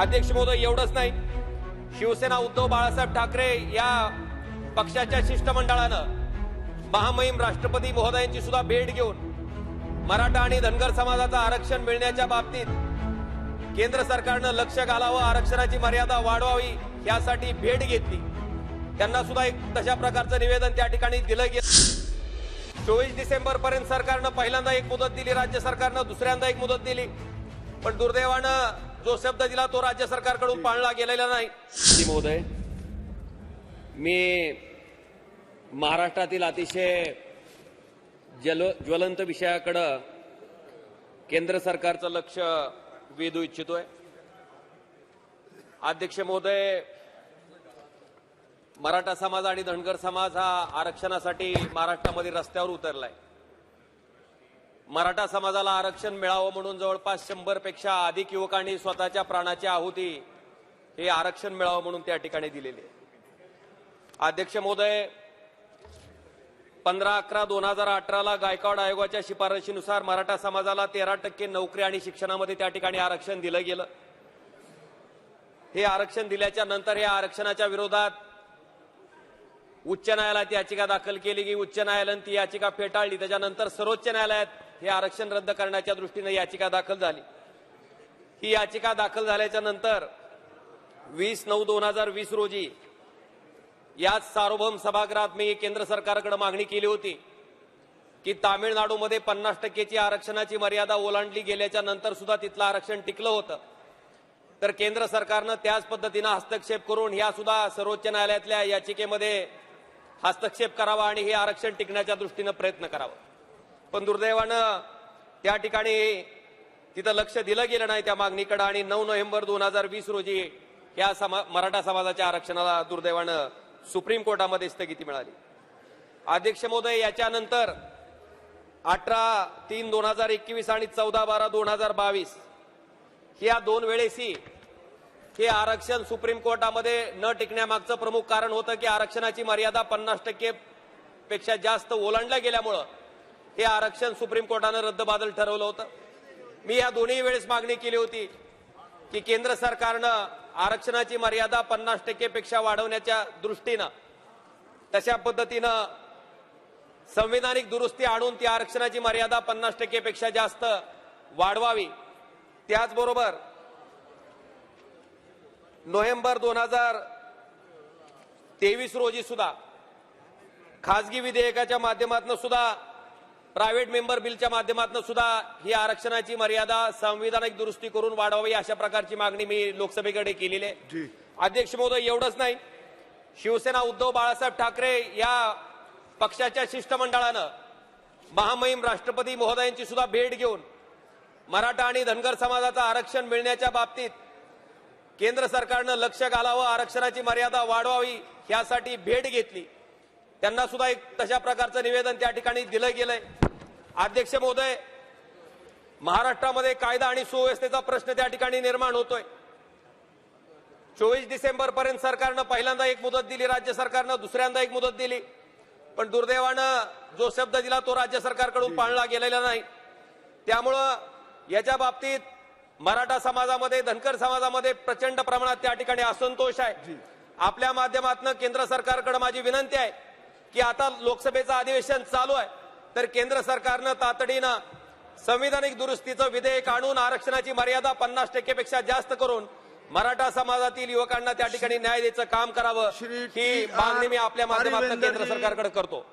अध्यक्ष महोदय एवढंच नाही. शिवसेना उद्धव बाळासाहेब ठाकरे या पक्षाच्या शिष्टमंडळानं महामहिम राष्ट्रपती महोदयांची सुद्धा भेट घेऊन मराठा आणि धनगर समाजाचं आरक्षण मिळण्याच्या बाबतीत केंद्र सरकारनं लक्ष घालावं आरक्षणाची मर्यादा वाढवावी यासाठी भेट घेतली. त्यांना सुद्धा एक तशा प्रकारचं निवेदन त्या ठिकाणी दिलं गेलं. चोवीस डिसेंबर पर्यंत सरकारनं पहिल्यांदा एक मुदत दिली राज्य सरकारनं दुसऱ्यांदा एक मुदत दिली. पण दुर्दैवानं जो शब्द दिला तो राज्य सरकारकडून पाळला गेलेला नाही. महोदय मी महाराष्ट्रातील अतिशय जल ज्वलंत विषयाकडं केंद्र सरकारचं लक्ष वेधू इच्छितोय. अध्यक्ष महोदय मराठा समाज आणि धनगर समाज हा आरक्षणासाठी महाराष्ट्रामध्ये रस्त्यावर उतरलाय. मराठा समाजाला आरक्षण मिळावं म्हणून जवळपास शंभरपेक्षा अधिक युवकांनी स्वतःच्या प्राणाची आहुती हे आरक्षण मिळावं म्हणून त्या ठिकाणी दिलेली आहे. अध्यक्ष महोदय पंधरा अकरा दोन हजार अठराला गायकवाड आयोगाच्या शिफारशीनुसार मराठा समाजाला तेरा टक्के नोकरी आणि शिक्षणामध्ये त्या ठिकाणी आरक्षण दिलं गेलं. हे आरक्षण दिल्याच्या नंतर या आरक्षणाच्या विरोधात उच्च न्यायालयात याचिका दाखल केली की उच्च न्यायालयानं ती याचिका फेटाळली. त्याच्यानंतर सर्वोच्च न्यायालयात हे आरक्षण रद्द करण्याच्या दृष्टीने याचिका दाखल झाली. ही याचिका दाखल झाल्याच्यानंतर वीस नऊ दोन हजार वीस रोजी याच सार्वभौम सभागृहात मी केंद्र सरकारकडे मागणी केली होती की तामिळनाडूमध्ये पन्नास टक्केची आरक्षणाची मर्यादा ओलांडली गेल्याच्यानंतर सुद्धा तिथलं आरक्षण टिकलं होतं. तर केंद्र सरकारनं त्याच पद्धतीनं हस्तक्षेप करून ह्या सुद्धा सर्वोच्च न्यायालयातल्या याचिकेमध्ये हस्तक्षेप करावा आणि हे आरक्षण टिकण्याच्या दृष्टीनं प्रयत्न करावा. पण दुर्दैवानं त्या ठिकाणी तिथं लक्ष दिलं गेलं नाही त्या मागणीकडे आणि नऊ नोव्हेंबर दोन हजार वीस रोजी या समा मराठा समाजाच्या आरक्षणाला दुर्दैवानं सुप्रीम कोर्टामध्ये स्थगिती मिळाली. अध्यक्ष महोदय याच्यानंतर अठरा तीन दोन हजार एकवीस आणि चौदा बारा दोन हजार बावीस या दोन वेळेसही हे आरक्षण सुप्रीम कोर्टामध्ये न टिकण्यामागचं प्रमुख कारण होतं की आरक्षणाची मर्यादा पन्नास टक्के पेक्षा जास्त ओलांडल्या गेल्यामुळं हे आरक्षण सुप्रीम कोर्टानं रद्दबादल ठरवलं होतं. मी या दोन्ही वेळेस मागणी केली होती की केंद्र सरकारनं आरक्षणाची मर्यादा पन्नास टक्केपेक्षा वाढवण्याच्या दृष्टीनं तशा पद्धतीनं संविधानिक दुरुस्ती आणून ती आरक्षणाची मर्यादा पन्नास टक्केपेक्षा जास्त वाढवावी. त्याचबरोबर नोव्हेंबर दोन हजार तेवीस रोजी सुद्धा खाजगी विधेयकाच्या माध्यमातून सुद्धा प्रायव्हेट मेंबर बिलच्या माध्यमातून सुद्धा ही आरक्षणाची मर्यादा संविधानिक दुरुस्ती करून वाढवावी अशा प्रकारची मागणी मी लोकसभेकडे केलेली आहे. अध्यक्ष महोदय एवढंच नाही. शिवसेना उद्धव बाळासाहेब ठाकरे या पक्षाच्या शिष्टमंडळानं महामहिम राष्ट्रपती महोदयांची सुद्धा भेट घेऊन मराठा आणि धनगर समाजाचं आरक्षण मिळण्याच्या बाबतीत केंद्र सरकारनं लक्ष घालावं आरक्षणाची मर्यादा वाढवावी यासाठी भेट घेतली. त्यांना सुद्धा एक तशा प्रकारचं निवेदन त्या ठिकाणी दिलं गेलंय. अध्यक्ष महोदय महाराष्ट्रामध्ये कायदा आणि सुव्यवस्थेचा प्रश्न त्या ठिकाणी निर्माण होतोय. चोवीस डिसेंबर पर्यंत सरकारनं पहिल्यांदा एक मुदत दिली राज्य सरकारनं दुसऱ्यांदा एक मुदत दिली. पण दुर्दैवानं जो शब्द दिला तो राज्य सरकारकडून पाळला गेलेला नाही. त्यामुळं याच्या बाबतीत मराठा समाजामध्ये धनकर समाजामध्ये प्रचंड प्रमाणात त्या ठिकाणी असंतोष आहे. आपल्या माध्यमातून केंद्र सरकारकडे माझी विनंती आहे की आता लोकसभेचं अधिवेशन चालू आहे तर केंद्र सरकारनं तातडीनं संविधानिक दुरुस्तीचं विधेयक आणून आरक्षणाची मर्यादा पन्नास टक्केपेक्षा जास्त करून मराठा समाजातील युवकांना त्या ठिकाणी न्याय द्यायचं काम करावं ही. मागणी मी आपल्या माध्यमातून केंद्र. सरकारकडे करतो